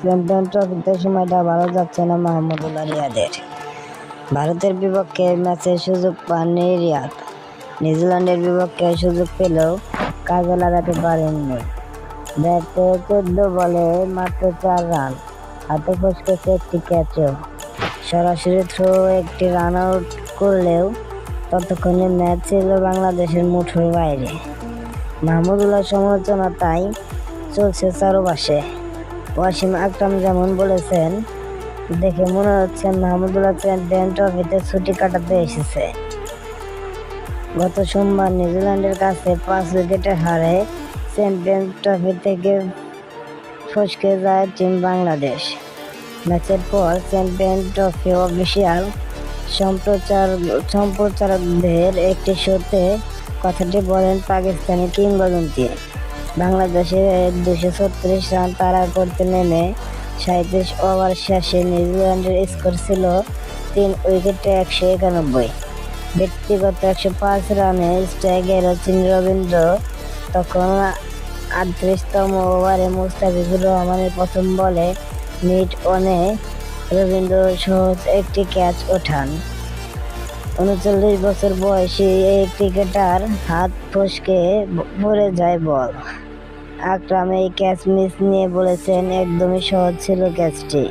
Champion ট্রফিতে সময়টা ভালো যাচ্ছে না মাহমুদুল্লাহ রিয়াদের ভারতের বিপক্ষে ম্যাচে সুযোগ পাননি রিয়াদ। নিউজিল্যান্ডের বিপক্ষে সুযোগ পেলেও কাজে লাগাতে পারেননি। ব্যাটে চোদ্দ বলে মাত্র চার রান, হাতে ফসকেছে একটি ক্যাচও সরাসরি থ্রো একটি রান আউট করলেও ততক্ষণে ম্যাচ ছিল বাংলাদেশের মুঠোর বাইরে। মাহমুদুল্লাহ সমালোচনা তাই চলছে চারপাশে। ওয়াসিম আকরাম যেমন বলেছেন, দেখে মনে হচ্ছে মাহমুদুল্লাহ চ্যাম্পিয়ন ট্রফিতে ছুটি কাটাতে এসেছে। গত সোমবার নিউজিল্যান্ডের কাছে পাঁচ উইকেটে হারে চ্যাম্পিয়ন ট্রফি থেকে ফসকে যায় টিম বাংলাদেশ। ম্যাচের পর চ্যাম্পিয়ন ট্রফি অফিসিয়াল সম্প্রচার সম্প্রচারকদের একটি শোতে কথাটি বলেন পাকিস্তানি কিংবদন্তি। বাংলাদেশের দুশো ছত্রিশ রান তাড়া করতে নেমে সাঁত্রিশ ওভার শেষে নিউজিল্যান্ডের স্কোর ছিল তিন উইকেটে একশো একানব্বই। ব্যক্তিগত একশো পাঁচ রানে স্ট্রাইকের চিন রবীন্দ্র তখন আটত্রিশতম ওভারে মুস্তাফিজুর রহমানের প্রথম বলে মিড অনে রবীন্দ্র সহজ একটি ক্যাচ ওঠান। উনচল্লিশ বছর বয়সী এই ক্রিকেটার হাত ফসকে পড়ে যায় বল। আকরাম এই ক্যাচ মিস নিয়ে বলেছেন, একদমই সহজ ছিল ক্যাচটি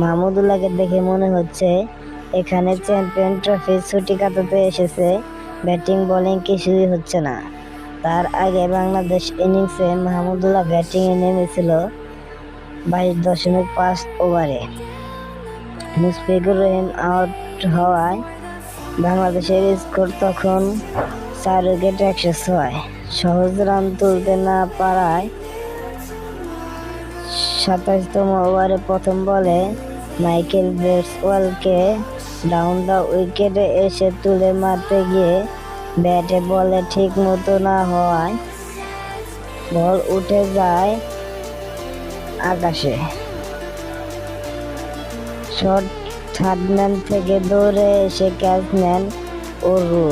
মাহমুদুল্লাহকে দেখে মনে হচ্ছে, এখানে চ্যাম্পিয়ন ট্রফি ছুটি কাটাতে এসেছে ব্যাটিং বোলিং কিছুই হচ্ছে না। তার আগে বাংলাদেশ ইনিংসে মাহমুদুল্লাহ ব্যাটিংয়ে নেমেছিল বাইশ দশমিক পাঁচ ওভারে মুশফিকুর রহিম আউট হওয়ায় বাংলাদেশের স্কোর তখন চার উইকেট একশো ছয় সহজ রান তুলতে না পারায় সাতাশতম ওভারে প্রথম বলে মাইকেল ব্রেসওয়ালকে ডাউন দ্য উইকেটে এসে তুলে মারতে গিয়ে ব্যাটে বলে ঠিক মতো না হওয়ায় বল উঠে যায় আকাশে। শর্ট থার্ডম্যান থেকে দৌড়ে এসে ক্যাচ নেন ওরু।